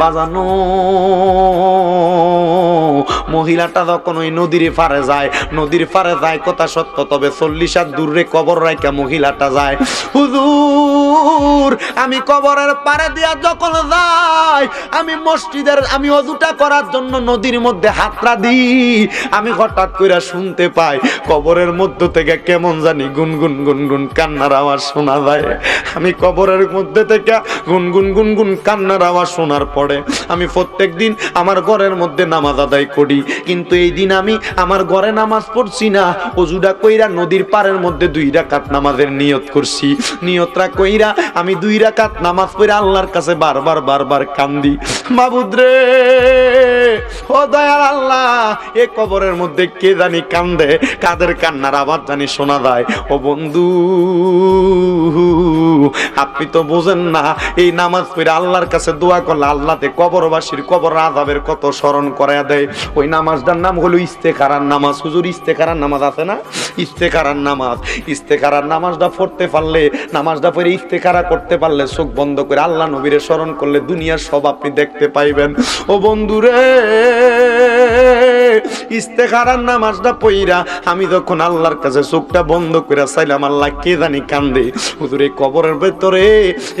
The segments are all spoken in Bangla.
বাজানো। মহিলাটা যখন ওই নদীর পারে যায়, নদীর পারে যায়, কথা সত্য, তবে চল্লিশ হাত দূরে কবর রাইকা মহিলাটা যায়। হুজুর, আমি কবরের পারে দিয়া যখন যাই, আমি মসজিদের, আমি অজুটা করার জন্য নদীর মধ্যে হাতরা দিই। আমি হঠাৎ করে শুনতে পাই, কবরের মধ্য থেকে কেমন জানি গুনগুন গুনগুন কান্নার আওয়াজ শোনা যায়। আমি কবরের মধ্যে থেকে গুনগুন গুনগুন কান্নার আওয়াজ শোনার পরে, আমি প্রত্যেক দিন আমার ঘরের মধ্যে নামাজ আদায় করি। কিন্তু এই দিন আমি আমার ঘরে নামাজ পড়ছি না। অজুডা কইরা নদীর পাড়ের মধ্যে দুই রাকাত নামাজের নিয়ত করছি। নিয়তরা কইরা আমি দুই রাকাত নামাজ পড়ে আল্লাহর কাছে বারবার বারবার কান্দি। মাবুদ রে, ও দয়াল আল্লাহ, এ কবরের মধ্যে কে জানি কান্দে? কাদের কান্নার আবার জানি শোনা যায়? ও বন্ধু, আপনি তো বোঝেন না, এই নামাজ পড়ে আল্লাহর কাছে দোয়া করলে আল্লাহতে কবরবাসীর কবর আজাবের কত স্মরণ করে দেয়। ওই নামাজটার নাম হলো ইস্তেকারার নামাজ। হুজুর ইস্তেকারার নামাজ আছে না? ইস্তেকারার নামাজ। ইস্তেকারার নামাজটা পড়তে পারলে, নামাজটা পড়ে ইস্তেখারা করতে পারলে চোখ বন্ধ করে আল্লাহ নবীরে স্মরণ করলে দুনিয়ার সব আপনি দেখতে পাইবেন। ও বন্ধুরে! ইস্তেখারার নামাজটা পইরা আমি যখন আল্লাহর কাছে চোখটা বন্ধ করে চাইলাম, আল্লাহ কে জানি কান্দে। হুজুর, এই কবরের ভেতরে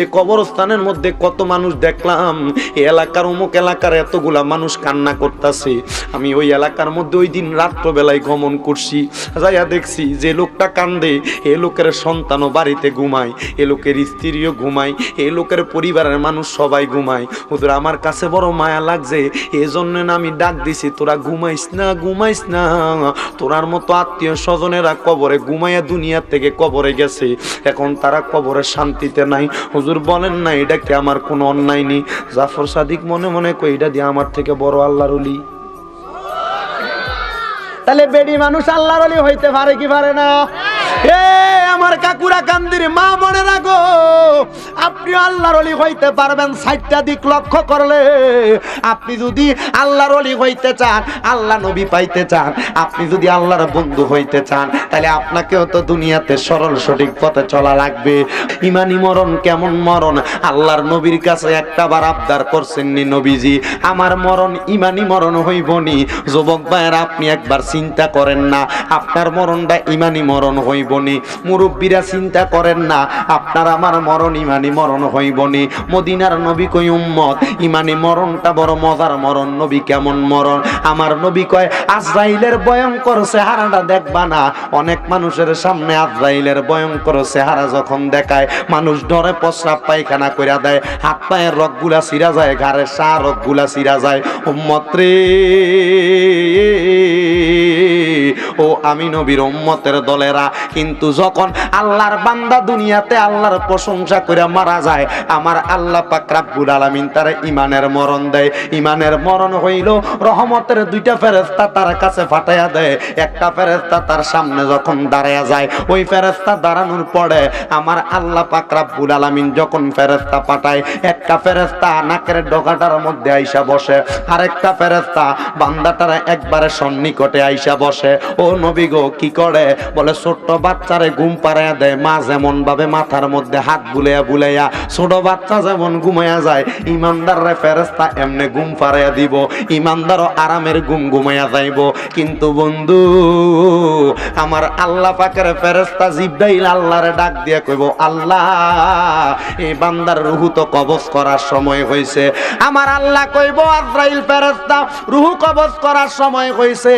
এই কবরস্থানের মধ্যে কত মানুষ দেখলাম এই এলাকার অমুক এলাকার এতগুলা মানুষ কান্না করতেছে। আমি ওই এলাকার মধ্যে ওই দিন রাত্রবেলায় গমন করছি, যাইয়া দেখছি যে লোকটা কান্দে, এ লোকের সন্তানও বাড়িতে ঘুমায়, এ লোকের স্ত্রীও ঘুমায়, এ লোকের পরিবারের মানুষ সবাই ঘুমায়। হুজুর, আমার কাছে বড় মায়া লাগছে এই জন্য না আমি ডাক দিছি, তোরা ঘুমাইস না ঘুমাইস না। তোরার মতো আত্মীয় স্বজনেরা কবরে ঘুমাইয়া দুনিয়া থেকে কবরে গেছে। এখন তারা কবরে শান্তিতে নাই। হুজুর বলেন, না, এটা কি আমার কোনো অন্যায় নেই? জাফর সাদিক মনে মনে কই এটা দিয়ে আমার থেকে বড় আল্লাহর অলি তাহলে বেডি মানুষ আল্লাহর অলি হইতে পারে কি পারে না? আমার কাকুরা কান্দির মা মনে রাখো আপনি আল্লাহর অলি হইতে পারবেন সাইটটা দিক লক্ষ্য করলে। আপনি যদি আল্লাহর অলি হইতে চান, আল্লাহ নবী পাইতে চান, আপনি যদি আল্লাহর বন্ধু হইতে চান, তাহলে আপনাকেও তো দুনিয়াতে সরল সঠিক পথে চলা লাগবে। ইমানি মরণ কেমন মরণ? আল্লাহর নবীর কাছে একটা বার আবদার করছেন নি নবীজি। আমার মরণ ইমানি মরণ হইবনি যুবক ভাইয়ের, আপনি একবার চিন্তা করেন না, আপনার মরণটা ইমানি মরণ হইবনি মুরব্বীরা চিন্তা করেন না, আপনার আমার মরণ ইমানি মরণ হইবনি। মদিনার নবী কই উম্মত, ইমানি মরণটা বড় মজার মরণ, নবী কেমন মরণ? আমার নবী কয়, আজরাইলের ভয়ঙ্কর চেহারাটা দেখবা না। অনেক মানুষের সামনে আজরাইলের ভয়ঙ্কর চেহারা যখন দেখায়, মানুষ ডরে প্রস্রাব পায়খানা কইরা দেয়, হাত পায়ের রগগুলা সিরা যায়, ঘাড়ের সা রগগুলা সিরা যায়। উম্মত রে, ও আমি নবীর উম্মতের দলেরা, কিন্তু যখন আল্লাহর বান্দা দুনিয়াতে আল্লাহর প্রশংসা করে মারা যায়। আমার আল্লাহ পাক রাব্বুল আলামিন তার ইমানের মরণ দেয়। ইমানের মরণ হইল, রহমতের দুইটা ফেরেশতা তার কাছে ফাটাইয়া দেয়। একটা ফেরেশতা তার সামনে যখন দাঁড়ায়া যায়, ওই ফেরেশতা দাঁড়ানোর পরে আমার আল্লাহ পাক রাব্বুল আলামিন যখন ফেরেশতা পাঠায়, একটা ফেরেশতা নাকের ডগাটার মধ্যে আইসা বসে, আরেকটা ফেরেশতা বান্দাটার একবারে সন্নিকটে আইসা বসে, ও নবী গো, কি করে? বলে, ছোট্ট বাচ্চারে ঘুম পাড়াইয়া দেয়, মা যেমন ভাবে মাথার মধ্যে হাত বুলাইয়া বুলাইয়া, ছোট বাচ্চা যেমন ঘুমাইয়া যায় ইমানদার রে ফেরেস্তা এমনি ঘুম পাড়াইয়া দিব, ইমানদারও আরামের ঘুম ঘুমাইয়া যাইব। কিন্তু বন্ধু, আমার আল্লাহ পাকের ফেরেস্তা জিব্রাইল আল্লাহরে ডাক দিয়া কইব, আল্লাহ, এই বান্দার রুহু তো কবজ করার সময় হয়েছে আমার আল্লাহ কইব, আজরাইল ফেরেস্তা রুহু কবজ করার সময় হয়েছে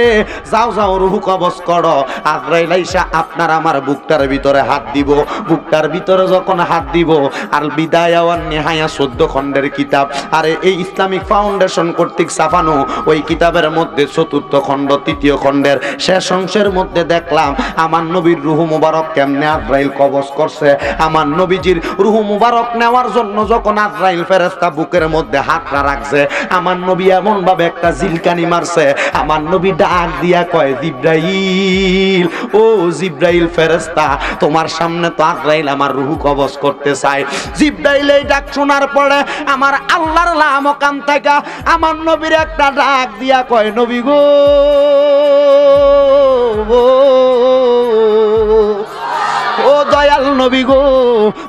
যাও যাও, রুহু কবজ করো। আজরাইল আইসা আপনার আমার বুকটার ভিতরে হাত দিব, বুকটার ভিতরে যখন হাত দিব, আর বিদায় ওয়ান নেহায়া চোদ্দ খণ্ডের কিতাব। আরে এই ইসলামিক ফাউন্ডেশন কর্তৃক ছাপানো, ওই কিতাবের মধ্যে চতুর্থ খণ্ড, তৃতীয় খণ্ডের শেষ অংশের মধ্যে দেখলাম, আমার নবীর রুহু মুবারক কেমনে আজরাইল কবজ করছে। আমার নবীজির রুহু মুবারক নেওয়ার জন্য যখন আজরাইল ফেরেস্তা বুকের মধ্যে হাতটা রাখছে, আমার নবী এমন ভাবে একটা জিলকানি মারছে, আমার নবী ডাক দিয়া কয়, জিব্রাইল, ও জিব্রাইল ফেরেস্তা তোমার সামনে তো আজরাইল আমার রুহু কবজ করতে চায়। জিব্রাইল এই ডাক শোনার পরে আমার আল্লাহর লামকান থেকে আমার নবীর একটা ডাক দিয়া কয়, নবী গো নবী গো?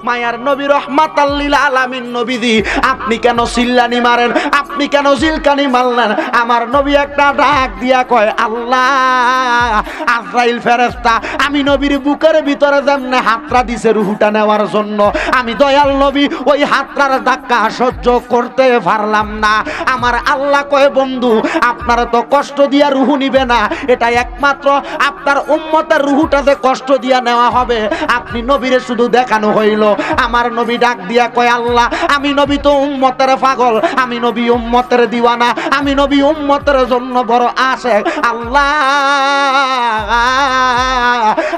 মায়ার নবী রহমাতাল্লিল আলামিন নবীদি আপনি কেন সিল্লানি মারেন? আপনি কেন জিলকানি মারলেন? আমার নবী একটা ডাক দিয়া কয়, আল্লাহ, আজরাইল ফেরেস্তা আমি নবীর বুকের ভিতরে যেমনে হাতরা দিছে রুহুটা নেওয়ার জন্য, আমি দয়াল নবী, ওই হাতরার ধাক্কা সহ্য করতে পারলাম না। আমার আল্লাহ কয়, বন্ধু, আপনারা তো কষ্ট দিয়া রুহু নিবে না। এটা একমাত্র আপনার উম্মতের রুহুটাতে কষ্ট দিয়া নেওয়া হবে। আপনি নবীরে শুধু দেখানো হইল। আমার নবী ডাক দিয়া কয়, আল্লাহ, আমি নবী তো উম্মতের পাগল। আমি নবী উম্মতের দিওয়ানা। আমি নবী উম্মতের জন্য বড় আসে আল্লাহ,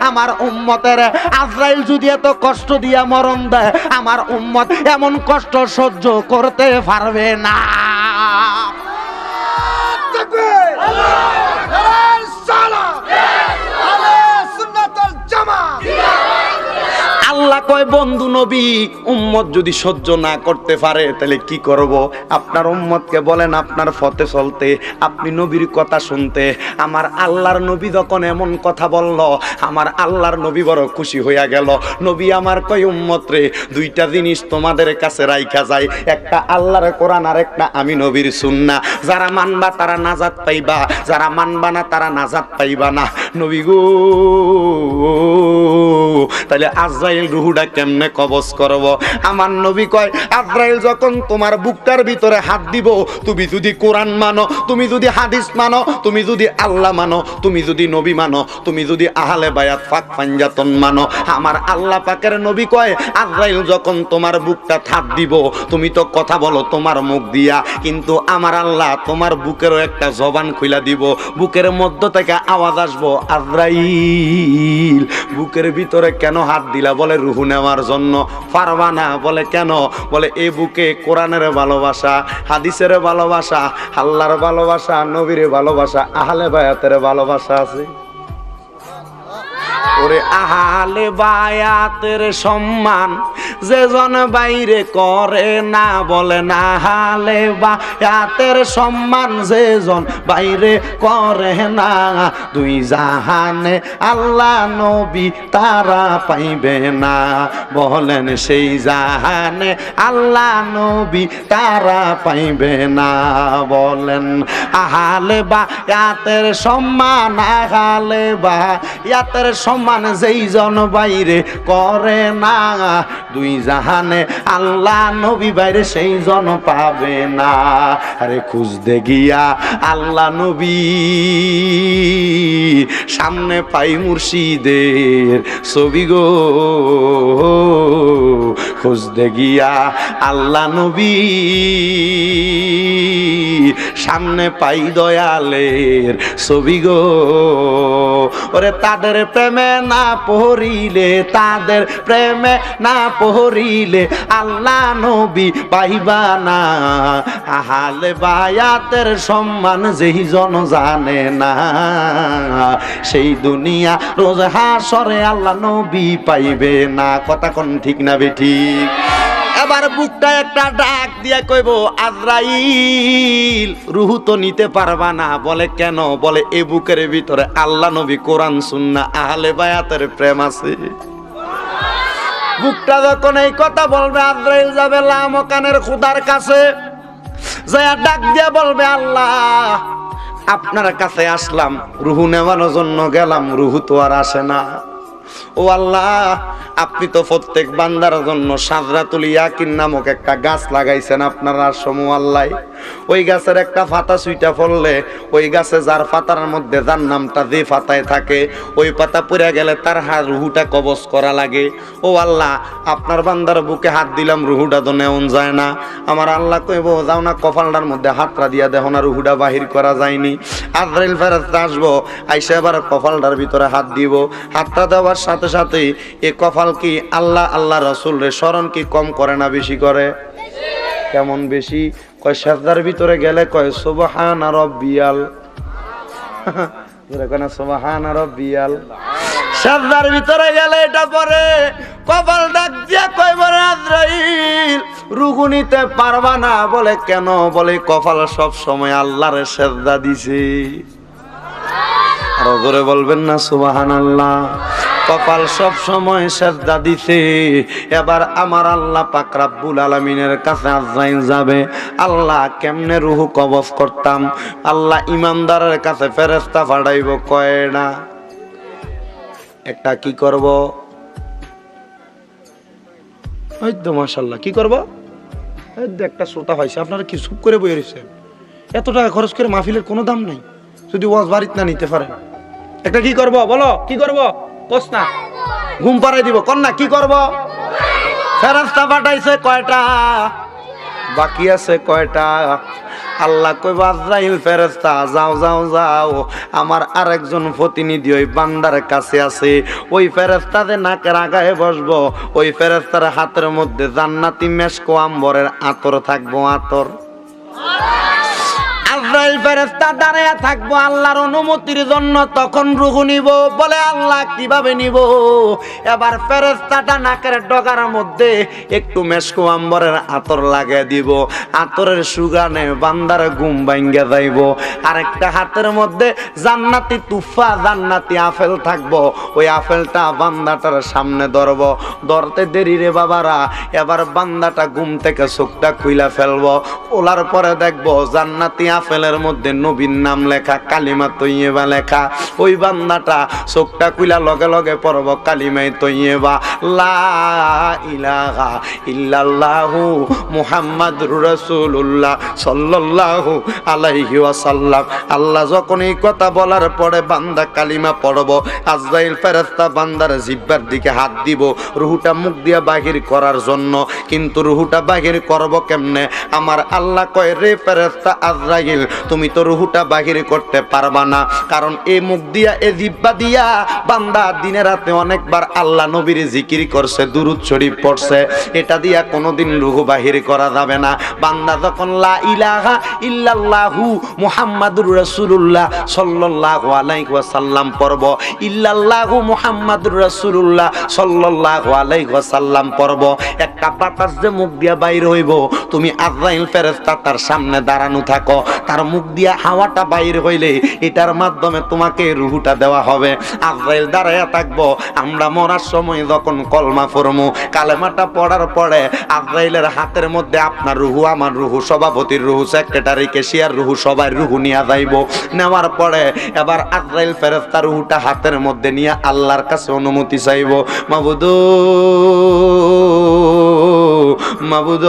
আমার উম্মতের আজরাইল যদি এত কষ্ট দিয়া মরণ দেয়, আমার উম্মত এমন কষ্ট সহ্য করতে পারবে না। আল্লাহ কয়, বন্ধু নবী, উম্মত যদি সহ্য না করতে পারে, তাহলে কি করব? আপনার উম্মতকে বলেন, আপনার ফতে চলতে, আপনি নবীর কথা শুনতে। আমার আল্লাহর নবী যখন এমন কথা বলল, আমার আল্লাহর নবী বড় খুশি হইয়া গেল। নবী আমার কয়, উম্মত রে, দুইটা জিনিস তোমাদের কাছে রাইখা যায়। একটা আল্লাহর কোরআন, আর একটা আমি নবীর সুন্না। যারা মানবা, তারা নাজাত পাইবা। যারা মানবা না, তারা নাজাত পাইবা না। নবী গো তাহলে আজরাইল রুহুটা কেমনে কবজ করব? আমার নবী কয়, আজরাইল যখন তোমার বুকটার ভিতরে হাত দিব, তুমি যদি কোরআন মানো, তুমি যদি হাদিস মানো, তুমি যদি আল্লাহ মানো, তুমি যদি নবী মানো, তুমি যদি আহলে বায়াত ফাক পাঞ্জাতন মানো। আমার আল্লাহ পাকের নবী কয়, আজরাইল যখন তোমার বুকটা থাপ দিব, তুমি তো কথা বলো তোমার মুখ দিয়া, কিন্তু আমার আল্লাহ তোমার বুকেরও একটা জবান খুইলা দিব, বুকের মধ্য থেকে আওয়াজ আসব, আজরাইল, বুকের ভিতরে কেন হাত দিলা? বলে রুহু নেওয়ার জন্য। পারবা না বলে কেন? বলে, এ বুকে কোরআনের ভালোবাসা, হাদিসের ভালোবাসা হাল্লার ভালোবাসা, নবীর ভালোবাসা, আহলে বায়াতের ভালোবাসা আছে। ওরে আহালে বায়াতের সম্মান যে জন বাইরে করে না বলে না হালে বায়াতের সম্মান যে জন বাইরে করে না। দুই জাহানে আল্লাহ নবী তারা পাইবে না, বলেন সেই জাহানে আল্লাহ নবী তারা পাইবে না, বলেন আহালে বায়াতের সম্মান, আহালে বা ইয়াতের সম্মান যেই জন বাইরে করে না, দুই জাহানে আল্লাহ নবী বাইরে সেই জন পাবে না। আরে খুঁজতে গিয়া আল্লাহ নবী সামনে পাই মুর্শিদের ছবি গো। খুঁজতে গিয়া আল্লাহ নবী সামনে পাই দয়ালের ছবি গো। ওরে তাদের প্রেমে না পড়িলে তাদের প্রেমে না পড়িলে আল্লাহ নবী পাইবা না। আহালে বায়াতের সম্মান যেই জন জানে না, সেই দুনিয়া রোজ হাসরে আল্লাহ নবী পাইবে না। কথা কোন ঠিক না বেঠিক এবার বুকটা একটা ডাক দিয়া কইব, আজরাইল, রুহু তো নিতে পারবা না। বলে, কেন? বলে, এ বুকের ভিতরে আল্লাহ নবী কোরআন সুন্না আহলে বায়াতের প্রেম আছে। বুকটা যখন এই কথা বলবে, আজরাইল যাবে লামকানের খুদার কাছে, যায়া ডাক দিয়া বলবে, আল্লাহ, আপনার কাছে আসলাম, রুহু নেওয়ানোর জন্য গেলাম, রুহু তো আর আসে না। ও আল্লাহ, আপনি তো প্রত্যেক বান্দার জন্য সাজরাতুল ইয়াকিন নামক একটা গাছ লাগাইছেন, আপনারা সমু আল্লাহ। ওই গাছের একটা ফাতা সুইটা ফললে ওই গাছে যার ফাতার মধ্যে যার নামটা যে পাতায় থাকে, ওই পাতা পুড়ে গেলে তার হাত রুহুটা কবজ করা লাগে। ও আল্লাহ, আপনার বান্দার বুকে হাত দিলাম, রুহুটা তো নেওন যায় না। আমার আল্লাহ কইব, যাও না কপালটার মধ্যে হাতটা দিয়া দেখো না, রুহুটা বাহির করা যায়নি। আজরাইল ফেরাস্তা আসব, আইসা এবার কপালটার ভিতরে হাত দিব। হাতটা দেওয়ার সাথে সাথে এ কপাল কি আল্লাহ আল্লাহ রসুল স্মরণ কি কম করে না বেশি করে? কেমন বেশি? কয় সেজদার ভিতরে গেলে কয়, সুবহান রব্বিয়াল। জোরে কয় না, সুবহান রব্বিয়াল। সেজদার ভিতরে গেলে এটা পরে, কপাল ডাক দিয়া কয় বলে আজরাইল, রুগু পারবা না। বলে, কেন? বলে, কপাল সব সময় আল্লাহর সেজদা দিছে। আরও জোরে বলবেন না সুবাহান আল্লাহ কপাল সব সময় শ্রদ্ধা দিছে। এবার আমার আল্লাহ পাক রাব্বুল আলামিনের কাছে আজরাইল যাবে। আল্লাহ কেমনে রুহু কবজ করতাম? আল্লাহ ইমানদারের কাছে ফেরেশতা পাঠাইব কয়না একটা কি করব? ওই তো মাশাল্লাহ কি করব? একটা শ্রোতা হয়েছে আপনারা কি চুপ করে বই রয়েছেন এত টাকা খরচ করে মাহফিলের কোনো দাম নাই। যদি ওয়াজ বাড়িতে না নিতে পারে একটা কি করব? বলো, কি করব? কস ঘুম পাড়াই দিব। কন্যা কি করব? ফেরাস্তা পাঠাইছে কয়টা? বাকি আছে কয়টা? আল্লাহ কই আজরাইল ফেরেস্তা, যাও যাও যাও। আমার আরেকজন প্রতিনিধি ওই বান্দার কাছে আছে। ওই ফেরেস্তা ফেরেস্তাতে নাকের আগায় বসবো, ওই ফেরেস্তার হাতের মধ্যে জান্নাতি মেশকো আম্বরের আতর থাকব, আতর। আজরাইল ফেরেস্তা দাঁড়ায় থাকব আল্লাহর অনুমতির জন্য, তখন রুহু নিব, বলে আল্লাহ কীভাবে নিব? এবার ফেরেস্তাটা নাকের ডগার মধ্যে একটু মেসকো আম্বরের আতর লাগিয়ে দিব, আতরের সুগানে বান্দার ঘুম ভাঙ্গে যাইব। আরেকটা হাতের মধ্যে জান্নাতি তুফা, জান্নাতি আপেল থাকব, ওই আপেলটা বান্দাটার সামনে ধরবো। ধরতে দেরি রে বাবারা, এবার বান্দাটা ঘুম থেকে চোখটা খুইলা ফেলব ওলার পরে দেখব জান্নাতি আপেলের মধ্যে নবীন নাম লেখা, কালিমা তৈবা লেখা। ওই বান্দাটা চোখটা কুইলা লগে লগে পড়ব, কালিমাই তৈবা লা ইলাহা ইল্লাল্লাহু মুহাম্মাদুর রাসূলুল্লাহ সাল্লাল্লাহু আলাইহি ওয়াসাল্লাম। আল্লাহ যখন এই কথা বলার পরে বান্দা কালিমা পড়ব, আজরাইল ফেরেশতা বান্দার জিব্বার দিকে হাত দিব, রুহুটা মুখ দিয়া বাহির করার জন্য। কিন্তু রুহুটা বাহির করব কেমনে? আমার আল্লাহ কয়, রে ফেরেশতা আজরাইল তুমি তো রুহুটা বাহির করতে পারবা না। কারণ এই মুখ দিয়া, এ জিব্বা দিয়া বান্দা দিনে রাতে অনেকবার আল্লাহ নবীর জিকির করছে, দুরুদ শরীফ পড়ছে। এটা দিয়া কোনোদিন রুহু বাহির করা যাবে না। বান্দা যখন লা ইলাহা ইল্লাল্লাহু মুহাম্মাদুর রাসূলুল্লাহ সাল্লাল্লাহু আলাইহি ওয়াসাল্লাম পড়ব, ইল্লাল্লাহু মুহাম্মাদুর রাসূলুল্লাহ সাল্লাল্লাহু আলাইহি ওয়াসাল্লাম পড়ব একটা বাতাস যে মুখ দিয়া বাইর হইব, তুমি আজরাইল ফেরেশতা তার সামনে দাঁড়ানো থাকো, তার মুখ দিয়া হাওয়াটা বাইর হইলে এটার মাধ্যমে তোমাকে রুহুটা দেওয়া হবে। আজরাইল দাঁড়াইয়া থাকব, আমরা মরার সময় যখন কলমা ফরমু কালেমাটা পড়ার পরে আজরাইলের হাতের মধ্যে আপনার রুহু, আমার রুহু, সভাপতির রুহু সেক্রেটারি কেশিয়ার রুহু, সবাই রুহু নিয়ে যাইব। নেওয়ার পরে এবার আজরাইল ফেরেস্তা রুহুটা হাতের মধ্যে নিয়ে আল্লাহর কাছে অনুমতি চাইব। মাবুদু মাবুদ,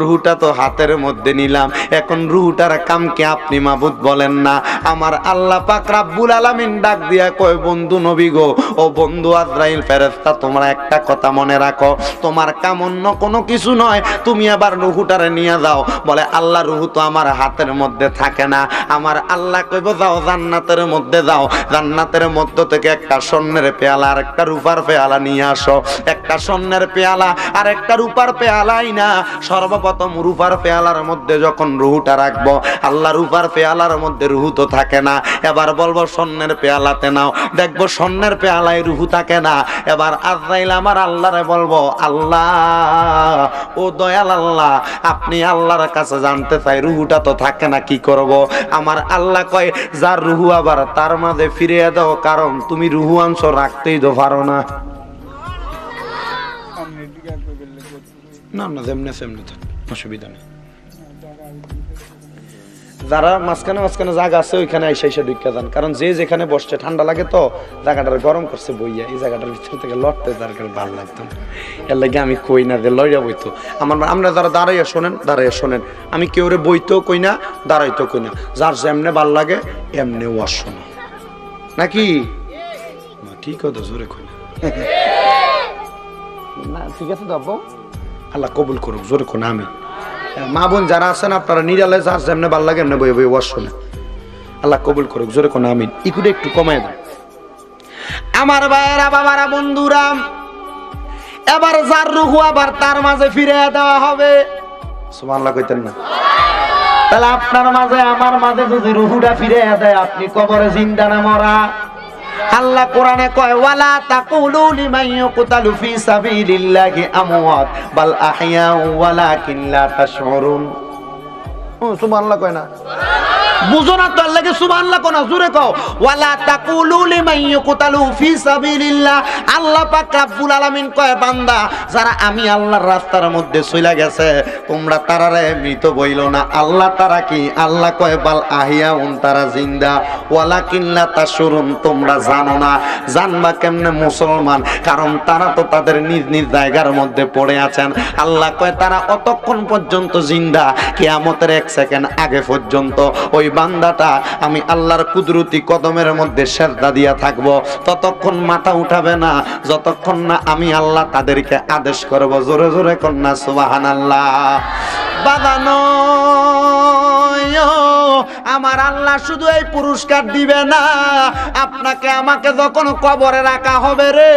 রুহুটা তো হাতের মধ্যে নিলাম। এখন রুহুটার কাম কি আপনি মাবুদ বলেন না? আমার আল্লাহ পাক রাব্বুল আলামিন ডাক দিয়া কয়, বন্ধু নবী গো, ও বন্ধু আজরাইল ফেরেশতা, তোমরা একটা কথা মনে রাখো। তোমার কাম অন্য কোনো কিছু নয়, তুমি আবার রুহুটারে নিয়ে যাও। বলে, আল্লাহ, রুহু তো আমার হাতের মধ্যে থাকে না। আমার আল্লাহ কইব, যাও জান্নাতের মধ্যে যাও। জান্নাতের মধ্য থেকে একটা স্বর্ণের পেয়ালা আর একটা রূপার পেয়ালা নিয়ে আসো। একটা স্বর্ণের পেয়ালা আর একটা রূপার পেয়ালাই না, সর্বপ্রথম রূপার পেয়ালার মধ্যে যখন রুহুটা রাখব, আল্লাহ রূপার পেয়ালার মধ্যে রুহু তো থাকে না, এবার বলব স্বর্ণের পেয়ালাতে নাও, দেখব স্বর্ণের পেয়ালায় রুহু থাকে না, এবার আজরাইল আমার আল্লাহরে বলব, আল্লাহ, ও দয়াল আল্লাহ, আপনি আল্লাহর কাছে জানতে চাই রুহুটা তো থাকে না, কি করব? আমার আল্লাহ কয়, যার রুহু আবার তার মাঝে ফিরিয়ে দাও, কারণ তুমি রুহু অংশ রাখতেই তো পারো না। না না, যেমনি থাক, অসুবিধা নেই। যারা মাঝখানে মাঝখানে জায়গা আছে, ওইখানে আইসা আইসা ঢুকে যান। কারণ যে যেখানে বসছে, ঠান্ডা লাগে তো জায়গাটার গরম করছে বইয়া। এই জায়গাটার ভিতর থেকে লড়তে যার কারণে ভালো লাগতো এর লাগে আমি কই না যে লইয়া বইতো। আমার আমরা যারা দাঁড়াইয়া শোনেন দাঁড়াইয়া শোনেন। আমি কেউ রে বইতেও কই না, দাঁড়াইতেও কই না। যার যেমনে ভালো লাগে এমনি ওয়াজ শোনো নাকি? ঠিক কথা, জোরে কই না, ঠিক আছে তো আল্লাহ কবুল করুক, জোরে কোন আমি মা বোন যারা আছেন, আপনারা নিরালে যার যেমনে ভালো লাগে এমনি বই বই ওয়াজ শোনে আল্লাহ কবুল করুক, জোরে কোন আমিন। ইকুটে একটু কমায় দেন। আমার ভাইয়েরা, বাবারা, বন্ধুরা, এবার যার রুহু আবার তার মাঝে ফিরে দেওয়া হবে। সুবহানাল্লাহ কইতেন না। তাহলে আপনার মাঝে, আমার মাঝে যদি রুহুটা ফিরে দেয়, আপনি কবরে জিন্দা না মরা। আল্লাহ কোরআনে কয়, ওয়ালা তাকুলু লিমান ইউকতালু ফি সাবিলিল্লাহি আমওয়াত, বাল আহইয়া ওয়ালাকিন লা তাশউরুন। সুবহানাল্লাহ কয় না। বুঝো না তোর লাগে জোরে কও। ওয়ালা তাকুলু লিমান ফি সাবিলিল্লাহ। আল্লাহ পাক রব্বুল আলামিন কয়, বান্দা, যারা আমি আল্লাহর রাস্তার মধ্যে গেছে, তোমরা তারারে মৃত বইল না। আল্লাহ তারা কি? আল্লাহ কয়, বাল আহিয়া উন তারা জিন্দা। ওয়ালাকিল্লা তাশুরুন তোমরা জানো না। জানবা কেমনে মুসলমান? কারণ তারা তো তাদের নিজ নিজ জায়গার মধ্যে পড়ে আছেন। আল্লাহ কয়, তারা অতক্ষণ পর্যন্ত জিন্দা, কিয়ামতের এক সেকেন্ড আগে পর্যন্ত। ওই বান্দাটা, আমি আল্লাহর কুদরতি কদমের মধ্যে সেজদা দিয়া থাকব। ততক্ষণ মাথা উঠাবে না, যতক্ষণ না আমি আল্লাহ তাদেরকে আদেশ করব। জোরে জোরে কন্যা সুবাহান আল্লাহ বাগানো আমার আল্লাহ শুধু এই পুরস্কার দিবে না। আপনাকে আমাকে যখন কবরে রাখা হবে রে,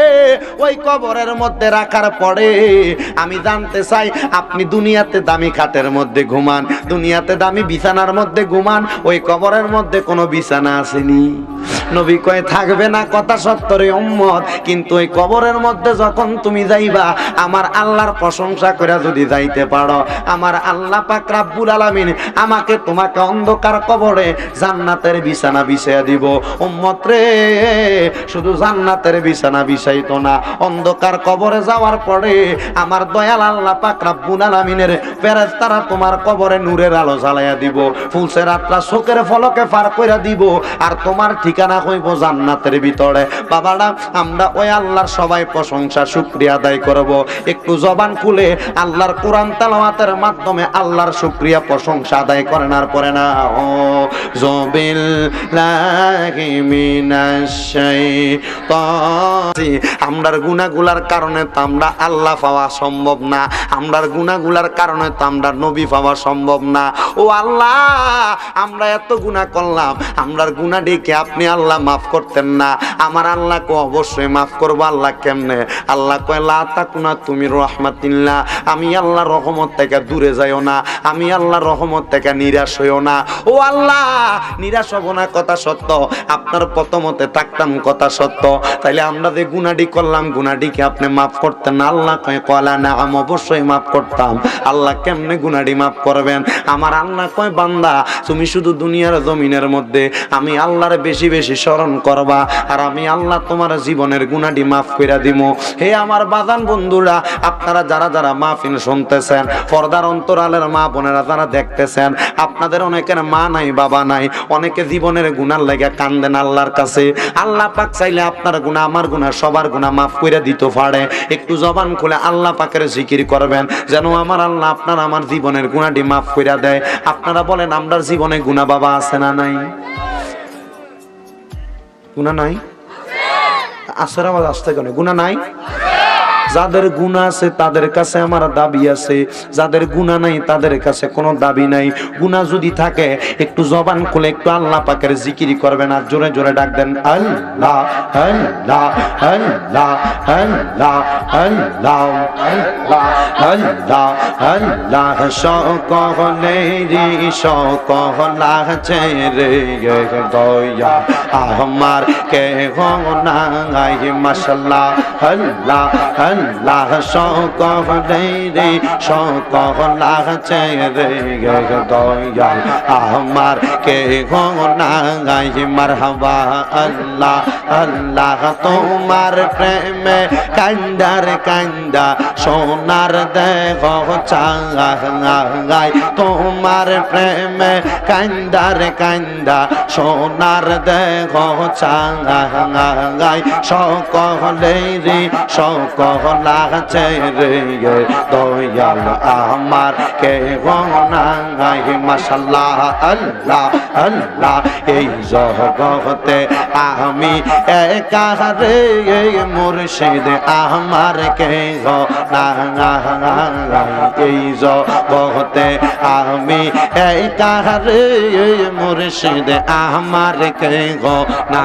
ওই কবরের মধ্যে রাখার পরে আমি জানতে চাই, আপনি দুনিয়াতে দামি খাটের মধ্যে ঘুমান, দুনিয়াতে দামি বিছানার মধ্যে ঘুমান, ওই কবরের মধ্যে কোনো বিছানা আসেনি। নবী কয়, থাকবে না কথা সত্তরে উম্মত, কিন্তু ওই কবরের মধ্যে যখন তুমি যাইবা, আমার আল্লাহর প্রশংসা করে যদি যাইতে পারো, আমার আল্লাহ পাক রাব্বুল আলামিন আমাকে তোমাকে অন্ধকার কবরে জান্নাতের বিছানা বিছাইয়া দিব। উম্মত রে, শুধু জান্নাতের বিছানা বিছাইতো না, অন্ধকার কবরে যাওয়ার পরে আমার দয়াল আল্লাহ পাক রাব্বুল আলামিনের ফেরেশতারা তোমার কবরে নূরের আলো জ্বালাইয়া দিব। ফুলসে রাতটা চোখের ফলকে পার কইরা দিব, আর তোমার ঠিকানা হইব জান্নাতের ভিতরে। বাবারা, আমরা ওই আল্লাহর সবাই প্রশংসা, শুকরিয়া আদায় করব। একটু জবান খুলে আল্লাহর কোরআন তেলাওয়াতের মাধ্যমে আল্লাহর শুকরিয়া, প্রশংসা আদায় করেন আর পরে না। জবিল লাহি মিনাশ শাইতানি। আমরার গুনাহগুলার কারণে তো আমরা আল্লাহ পাওয়া সম্ভব না। আমরার গুনাহগুলার কারণে তো আমরা নবী পাওয়া সম্ভব না। ও আল্লাহ, আমরা এত গুনাহ করলাম। আমরার গুনাহ ডেকে আপনি আল্লাহ মাফ করতেন না। আমার আল্লাহকে অবশ্যই মাফ করব আল্লাহ কেমনে? আল্লাহ কয়, লা তাকুনা তুমি রহমাতিল্লাহ। আমি আল্লাহ রহমত থেকে দূরে যাইও না। আমি আল্লাহ রহমত থেকে নিরাশ হইও না। ও আল্লাহ, নিরাশ হব না, কথা সত্য। আপনার প্রথমতে থাকতাম, কথা সত্য। তাইলে আমরা যে গুনাডি করলাম গুনাডিকে আপনি মাফ করতেন আল্লাহ কয়, কলা না আমি অবশ্যই মাফ করতাম। আল্লাহ কেমনে গুনাডি মাফ করবেন? আমার আল্লাহ কয়, বান্দা, তুমি শুধু দুনিয়ার জমিনের মধ্যে, আমি আল্লাহর বেশি বেশি স্মরণ করবা, আর আমি আল্লাহ তোমার জীবনের গুনাডি মাফ কইরা দিব। হে আমার বাজান বন্ধুরা, আপনারা যারা যারা মাহফিল শুনতেছেন, পর্দার অন্তরালের মা বোনেরা যারা দেখতেছেন, আপনাদের অনেকের মা নাই, বাবা নাই, অনেকে জীবনের গুনার লেগে কান্দেন আল্লাহর কাছে। আল্লাহ পাক চাইলে আপনার গুণা আমার গুণা সবার গুণা মাফ করে দিতে পারে। একটু জবান খুলে আল্লাহ পাকের জিকির করবেন, যেন আমার আল্লাহ আপনার আমার জীবনের গুণাটি মাফ করে দেয়। আপনারা বলেন, আমরার জীবনে গুণা বাবা আছে না নাই? গুণা নাই? আসর আওয়াজ আসতে কেন? গুণা নাই? যাদের গুণা আছে তাদের কাছে আমার দাবি আছে। যাদের গুণা নাই তাদের কাছে কোনো দাবি নাই। গুণা যদি থাকে, একটু জবান খুলে একটু আল্লাহ পাকের জিকিরি করবেন আর জোরে জোরে ডাক দেন, আল্লাহ দয়া। আমার কে গো নাই হল্লা আল্লাহ সকলে রে সকলা রে দয়া আমার কে নাই। মারহাবা আল্লাহ আল্লাহ তোমার প্রেমে কান্দার কান্দা, সোনার দেহ চাঙ্গাই তোমার প্রেমে কান্দার কান্দা, সোনার দেহ চাঙ্গাই সকলে রে সকলা রে দয়াল আমার কে নাই মাসাল্লাহ আল্লাহ আল্লাহ, এই জগতে আমি একা রে মুর্শিদ আমার কে এই জগতে আমি একা রে মুর্শিদ আমার কে গো না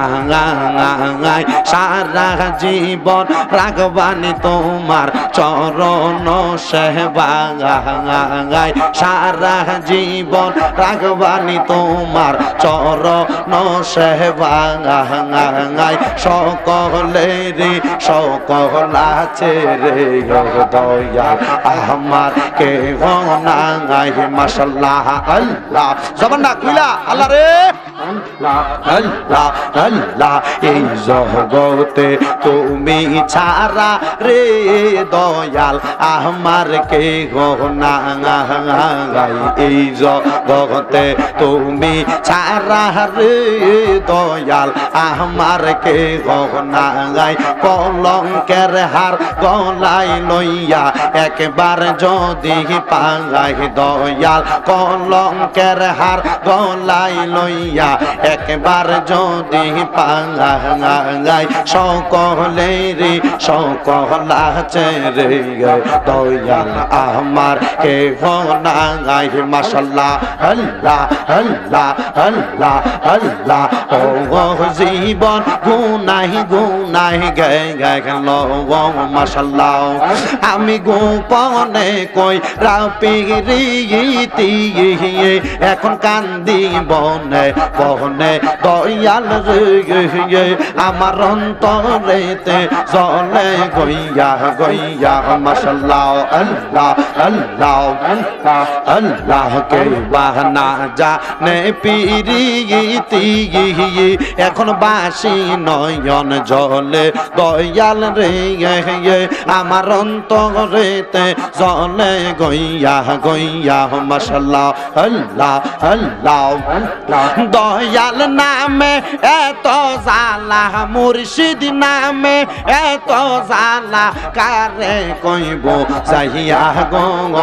সারা জীবন রাগবানি তো তোমার চরণ সেবাগায় সারা জীবন রাখবানি তোমার চরণ সেবাগায় সকলেরই সকল আছে রে দয়াল। আমার কে নাই মাসাল্লাহ আল্লাহ। জবান না কুইলা আল্লাহ রে। আল্লাহ আল্লাহ। এই জগতে তুমি ছাড়া রে দয়াল, আমার কে নাই এই জগতে তুমি ছাড়া রে দয়াল, আমার কে নাই কলঙ্কের হার গলায় লইয়া একবার যদি পাঙ্গাই দয়াল, কলঙ্কের হার গলায় লইয়া একবার যদি পাঙ্গাই সকলের সকল আমার কে গাই মাসাল্লাহ ও জীবন গে গেল মাসাল্লাহ আমি গোপনে কই রাপিরিতি এখন কান্দি বনে বনে। দয়াল রে আমার অন্তরেতে জলে গইয়া গইয়া মাসাল্লাহ আল্লাহ আল্লাহ আল্লাহ কে বাহনা যা নে পিরিতি এখন বাসি নয়ন জলে দয়াল রে আমার অন্তরেতে জলে গইয়া গইয়া মাসাল্লাহ আল্লাহ আল্লাহ দয়াল নামে এত জালা মুর্শিদ নামে এত জালা কারে কইব, যাইয়া গঙ্গ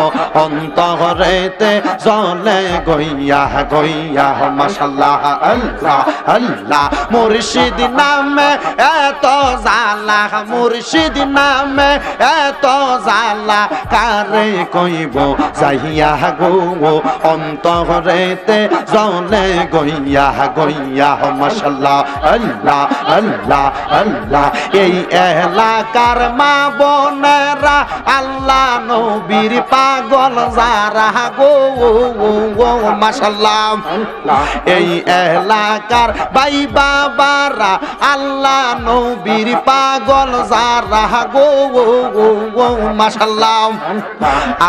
অন্তরেতে জলে গইয়া গইয়া মাসাল্লাহ আল্লাহ আল্লাহ। মুর্শিদ নামে এত জালা মুর্শিদ নামে এত জালা কারে কইব, যাইয়া গো, অন্তরেতে জলে গইয়া গইয়া মাসাল্লাহ আল্লাহ আল্লাহ আল্লাহ। এই এলাকার মা বোনেরা, আল্লাহ নবীর পাগল যারা গো মাসাল্লাহ এই এলাকার ভাই বাবারা, আল্লাহ নবীর পাগল যারা গো মাসাল্লাহ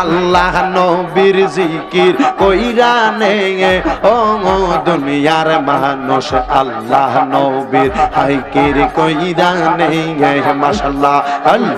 আল্লাহ নবীর জিকির কইরা নে ও দুনিয়ার মানুষ, আল্লাহ নবীর হাইকির কইরা নে মাশাল্লাহ। আল্লাহ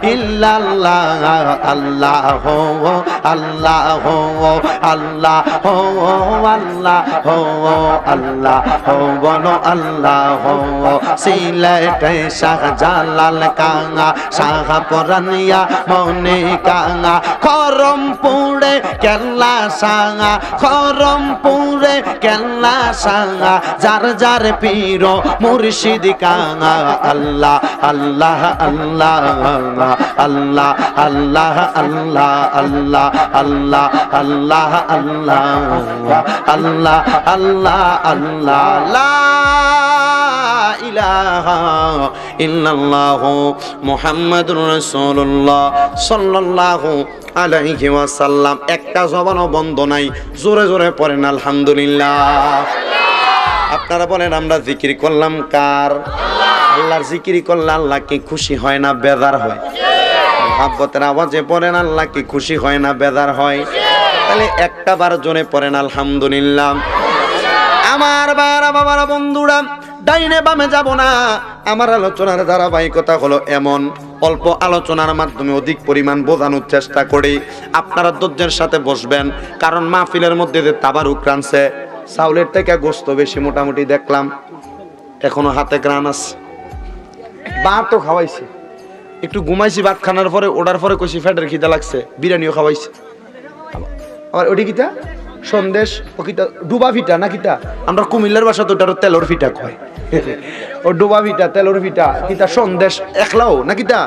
ইল্লাল্লাহ আল্লাহ হো আল্লাহ হো আল্লাহ হো আল্লাহ হো আল্লাহ হো বলো আল্লাহ হো সিলেটে শাহজালাল কাঙা শাহপুরানিয়া মনে কাঙা খরমপুরে কেল্লা সাঙা খরমপুরে কেল্লা সাঙা যার যার পীর মুর্শিদ কাঙা আল্লাহ আল্লাহ আল্লাহ আল্লাহ আল্লাহ আল্লাহ আল্লাহ আল্লাহ আল্লাহ আল্লাহ আল্লাহ আল্লাহ আল্লাহ লা ইলাহা ইল্লাল্লাহ মুহাম্মাদুর রাসূলুল্লাহ সাল্লাল্লাহু আলাইহি ওয়াসাল্লাম একটা জবানও বন্ধ নাই জোরে জোরে পড়েন আলহামদুলিল্লাহ আপনারা বলেন আমরা জিকির করলাম কার আল্লাহর জিকির করলে আল্লাহ কি খুশি হয় না, বেজার হয়। মহাব্বতের আওয়াজে পড়েন আল্লাহ কি খুশি হয় না, বেজার হয়। তাহলে একটা বার জোরে পড়েন, আলহামদুলিল্লাহ। আমার বারা বাবারা বন্ধুরা, ডাইনে বামে যাব না। আমার আলোচনার ধারাবাহিকতা হলো এমন। অল্প আলোচনার মাধ্যমে অধিক পরিমাণ বোঝানোর চেষ্টা করি। আপনারা ধৈর্যের সাথে বসবেন, কারণ মাহফিলের মধ্যে যে তাবার উকরানছে চাউলের থেকে গোস্ত বেশি মোটামুটি দেখলাম। এখনও হাতে গ্রান আছে। বা তো খাওয়াইছে। একটু ঘুমাইছি ভাত খানার পরে ওটার পরে কষি ফ্যাটের খিদা লাগছে, বিরিয়ানিও খাওয়াইছে। আবার ওটি কিতা? সন্দেশ, ও কিতা? ডুবা ফিটা না কিতা? আমরা কুমিল্লার বাসা তো ওটারও তেলর ফিটা কয়। ও ডুবা ফিটা, তেলর ফিটা, কিতা সন্দেশ, একলাও না কিতা?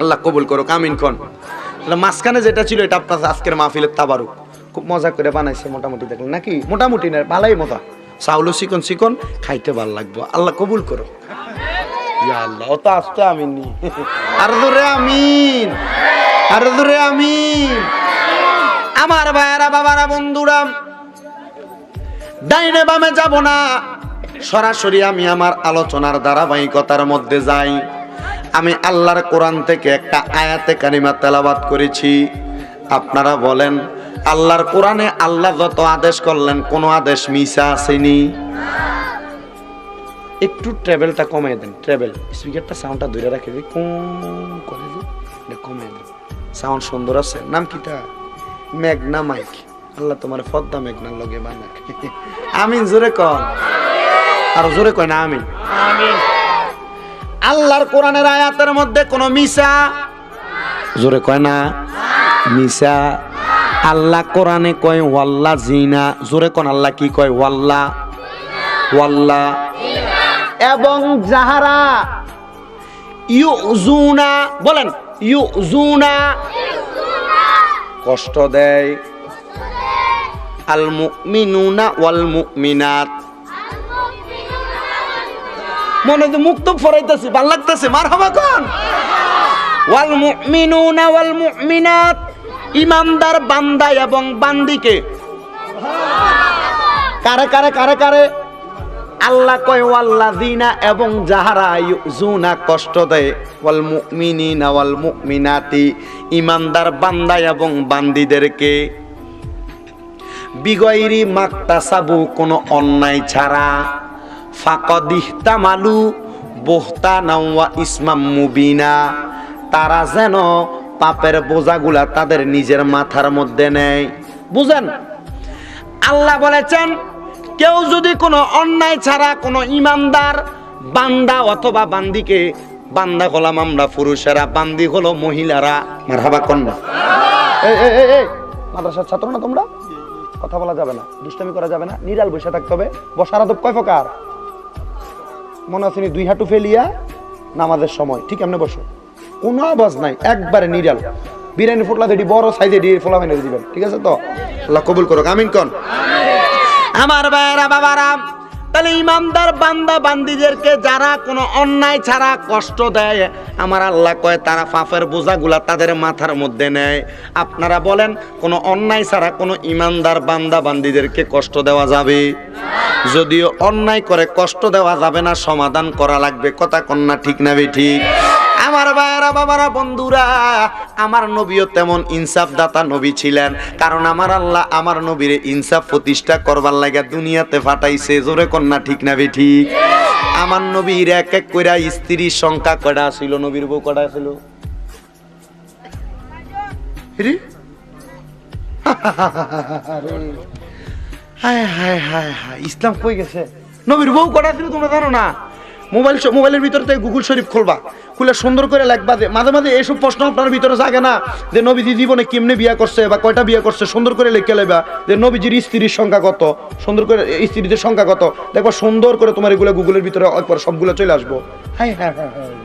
আল্লাহ কবুল করো কামিন খন মাঝখানে যেটা ছিল, এটা আপনার আজকের মাহফিলের তাবারুক। খুব মজা করে বানাইছে মোটামুটি, দেখলেন নাকি? মোটামুটি না, ভালোই মজা। চাউলও চিকন চিকন, খাইতে ভালো লাগবো। আল্লাহ কবুল করো আল্লাহ আমিন। আমিন। আমার ভাইয়ারা, বাবারা, বন্ধুরা, ডাইনে বামে যাব না। সরাসরি আমি আমার আলোচনার ধারাবাহিকতার মধ্যে যাই। আমি আল্লাহর কোরআন থেকে একটা আয়াতে কারিমা তেলাবাত করেছি। আপনারা বলেন, আল্লাহর কোরআনে আল্লাহ যত আদেশ করলেন, কোনো আদেশ মিশা আসেনি? একটু ট্রেভেলটা কমাই দেন ট্রেভেল স্পিকারটা সাউন্ডটা ধরে রাখে দিই কোন করে দিই এটা কমিয়ে দেন। সাউন্ড সুন্দর আছে। নাম কিটা মেঘনা মাইক। আল্লাহ তোমার ফদ্দা মেঘনার লগে বানাক। আমিন জোরে কন। আর জোরে কয় না আমিন। আল্লাহর কোরআনের আয়াতের মধ্যে কোনো মিসা জোরে কয় না মিসা আল্লাহ কোরআনে কয় ওয়াল্লা জিনা। জোরে কোন আল্লাহ কি কয় ওয়াল্লা? ওয়াল্লা। এবং যাহারা ইউজুনা বলেন ইউজুনা কষ্ট দেয়। আল মুমিনুনা ওয়াল মুমিনাত মনে তো মুক্ত ফরাইতেছি, ভালো লাগতেছে। মার হবা কোন? ওয়াল মুমিনুনা ওয়াল মুমিনাত ইমানদার বান্দা এবং বান্দিকে। কারে কারে কারে কারে? আল্লাহ কয় ওয়াল্লা ওয়াল্লাযিনা এবং যাহারা ইউজুনা কষ্ট দেয় ওয়াল মুমিনিনা ওয়াল মুমিনাতি ইমানদার বান্দা এবং বান্দিদেরকে বিগয়রি মাক্তাসাবু, কোনো অন্যায় ছাড়া ফাকদিহতামালু বোহতানা ওয়া ইসমাম মুবিনা, তারা যেন পাপের বোঝাগুলা তাদের নিজের মাথার মধ্যে নেয়। বুঝেন? আল্লাহ বলেছেন কেউ যদি কোনো অন্যায় ছাড়া কোনো ইমানদার বান্দা অথবা বান্দিকে বান্দা হলাম আমরা পুরুষেরা বান্দি হলো মহিলারা। মারহাবা কন্যা। এই এই এই এই মাদ্রাসার ছাত্র না তোমরা? কথা বলা যাবে না দুষ্টামি করা যাবে না নিরাল বসে থাকতে হবে। বসার আদব কয় প্রকার? মনে আছে দুই হাঁটু ফেলিয়া নামাজের সময় ঠিক এমনি বসো। কোনো আওয়াজ নাই একবারে নিরাল। বিরিয়ানি ফুটলা দেটি বড় সাইজে দিয়ে ফোলা মেনে দিবেন ঠিক আছে তো? আল্লাহ কবুল করো আমিন কন। আমার ভাইয়েরা, বাবারা, তাহলে ইমানদার বান্দা বান্দিদেরকে যারা কোনো অন্যায় ছাড়া কষ্ট দেয়, আমার আল্লাহ কয়, তারা ফাফের বোঝাগুলা তাদের মাথার মধ্যে নেয়। আপনারা বলেন, কোনো অন্যায় ছাড়া কোনো ইমানদার বান্দা বান্দিদেরকে কষ্ট দেওয়া যাবে? যদিও অন্যায় করে কষ্ট দেওয়া যাবে না, সমাধান করা লাগবে। কথা কন্যা ঠিক না ঠিক? আমার ভাইয়েরা বাবারা, বন্ধুরা, আমার নবীও তেমন ইনসাফ দাতা নবী ছিলেন। কারণ আমার আল্লাহ আমার নবীরে ইনসাফ প্রতিষ্ঠা করবার লাগা দুনিয়াতে ফাটাইছে। জোরে কন্যা, ঠিক না ঠিক? আমার নবীর এক এক কইরা স্ত্রীর সংখ্যা কয়টা ছিল নবীর বউ কয়টা ছিল ইসলাম কই গেছে? নবীর বউ কটা ছিল তোমরা জানো না? মোবাইল মোবাইলের ভিতরে থেকে গুগল শরীফ খুলবা। খুলে সুন্দর করে লেখবা যে মাঝে মাঝে এইসব প্রশ্ন আপনার ভিতরে জাগে না যে নবীজি জীবনে কেমনে বিয়ে করছে বা কয়টা বিয়ে করছে, সুন্দর করে লিখে লেবা যে নবীজির স্ত্রীর সংখ্যা কত, সুন্দর করে স্ত্রীদের সংখ্যা কত। দেখবা সুন্দর করে তোমার এগুলো গুগলের ভিতরে একবার সবগুলো চলে আসব। হ্যাঁ হ্যাঁ হ্যাঁ হ্যাঁ।